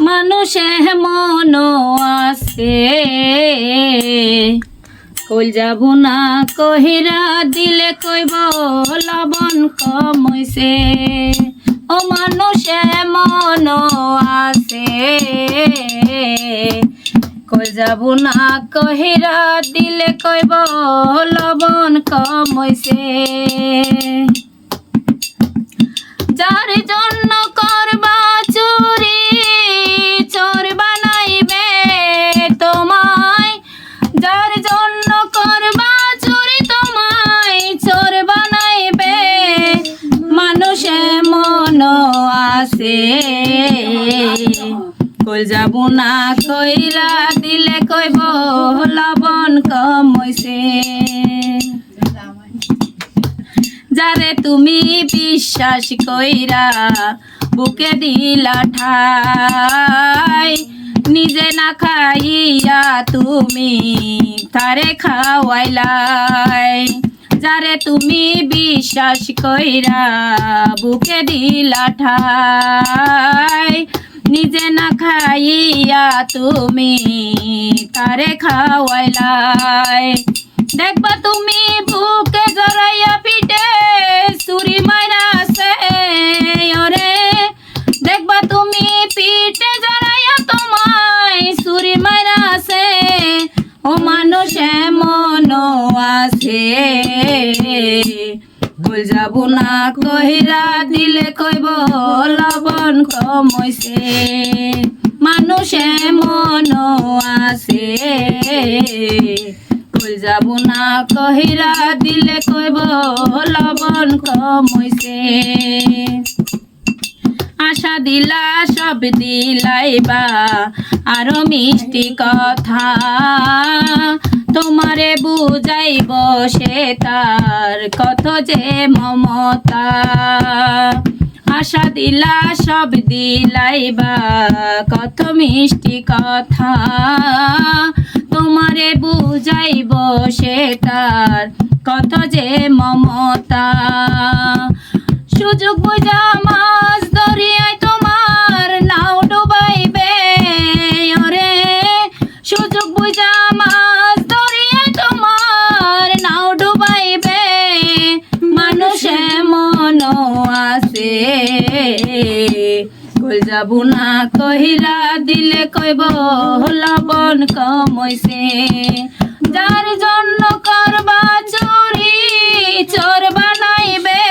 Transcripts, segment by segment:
মানুষে মন আছে কইল যাব না, কহিরা দিলে কইব, লবণ কমইছে। ও মানুষে মন আছে কই যাব না, কহিরা দিলে কইব, লবণ কমইছে। আছে। কই যাব না কইরা দিলে কইব, লবণ কমইছে যারে তুমি বিশ্বাস কইরা বুকে দিলা ঠাই, নিজে না খাইয়া তুমি তারে খাওয়াইলাই। যারে তুমি বিশ্বাস কইরা বুকে দিলা ঠাই, নিজে না খাইয়া তুমি তারে খাওয়াইলাই? দেখবা তুমি বুকে জড়াইয়া পিঠে সুরি মাইরা আছে ওরে। দেখবা তুমি পিঠে জড়াইয়া তোমায় সুরি মাইরা আছে ও মানুষে মন আছে ভুল যাব না কহিরা, দিলে কইব লবণ কমইছে মানুষে মন আছে কই যাব না দিলে কইব লবণ কমইছে আশা দিলা, সব দিলাইবা আরও মিষ্টি কথা। তোমারে বুঝাইব সে তার কত যে মমতা। আশা দিলা, সব দিলাইবা, কত মিষ্টি কথা। তোমারে বুঝাইব সে তার কত যে মমতা। সুযোগ বুঝা মাছ দরিয়ায় কই যাব না কহিরা, দিলে কইব লবণ কমইছে। যার জন্য করবা চুরি, চোর বানাইবে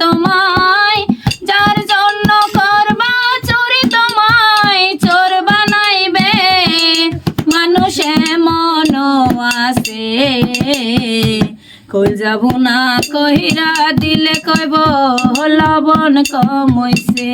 তোমায়। যার জন্য করবা চুরি তোমায়, চোর বানাইবে। মানুষে মন আছে। কই যাব না? কহিরা দিলে কইব লবণ কমইছে।